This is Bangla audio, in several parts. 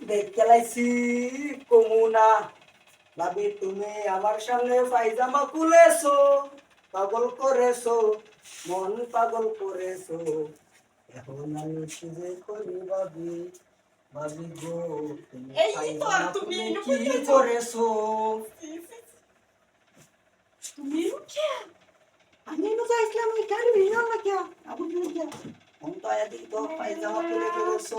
দেখতে লাইছি কমুনা। ভাবি তুমি আমার সামনে পায়জামা খুলেছো পাগল করেছ মন পাগল করেছ। এখন আমি কি করি ভাবি? ভাবি গো তুমি কি করেছ? তুমি কে আমি নো যাইছিলাম ওই গাড়ি ভিড় না কে? আবু কি কে? অন্ত আয়া তো পায়জামা খুলে ফেলেছো।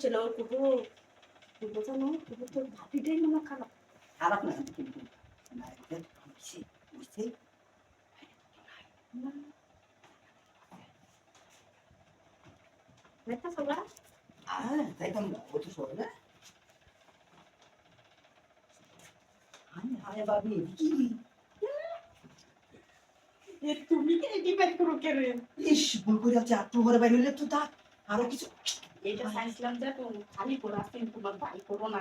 kudu kudu sana kudu tu tapi dia nama kalau খারাপ। না হ্যাঁ তাই তো অত সরে না আমি আরে বাবি। কি তুমি কে এটি বের করো কেরে ইস ভুল করে আছে আটটু ঘরে বাইরে হইলে তো থাক আরও কিছু এটা সাইছিলাম যে তো খালি করে আসতেন তোমার ভাই করো না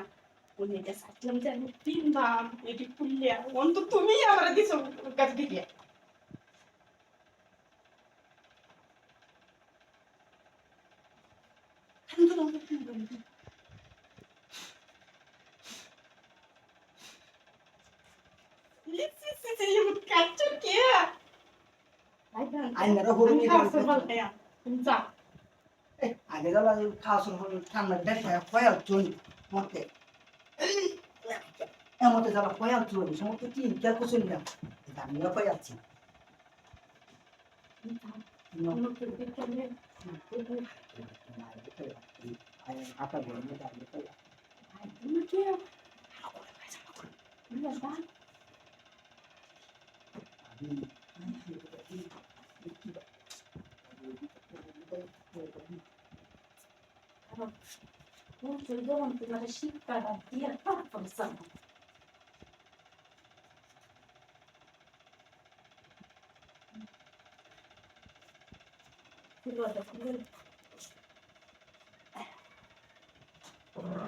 উনি এটা সাইছিলাম যে আমি তিনবার এটি খুললে অন্ত তুমি আমার দিছো কাজ দিয়ে আমি তো অনেক কিছু বলি। লিসি সি সি ইউ কাচ্চু কে আইনারা হরে নিয়ে খাওয়া আগে যাবা খাওয়া শুরু হলো ঠান্ডা দেখা কয়াল চল মতে এমতে যাবা কয়াল চল সমস্ত কি কেউ কুচল না। আমিও কয়াচ্ছি তুমি যাও অন্য কেউ দেখতে নেই হাতা বলে নিয়ে যাবে কয়া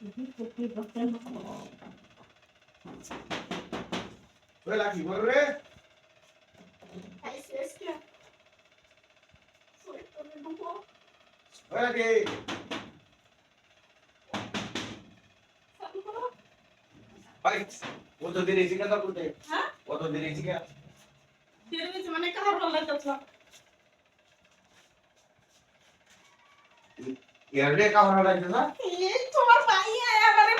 তুমি কে তুমি যাও Mucho el don de la chica la tía para pasar. ওই লাকি বল রে ওই লাকি ভাই কত কত দিন এসে কে মানে কাহার ভালো লাগছে ইয়ার রে কাহরা লাগছে না তোমার ভাই আয়া মানে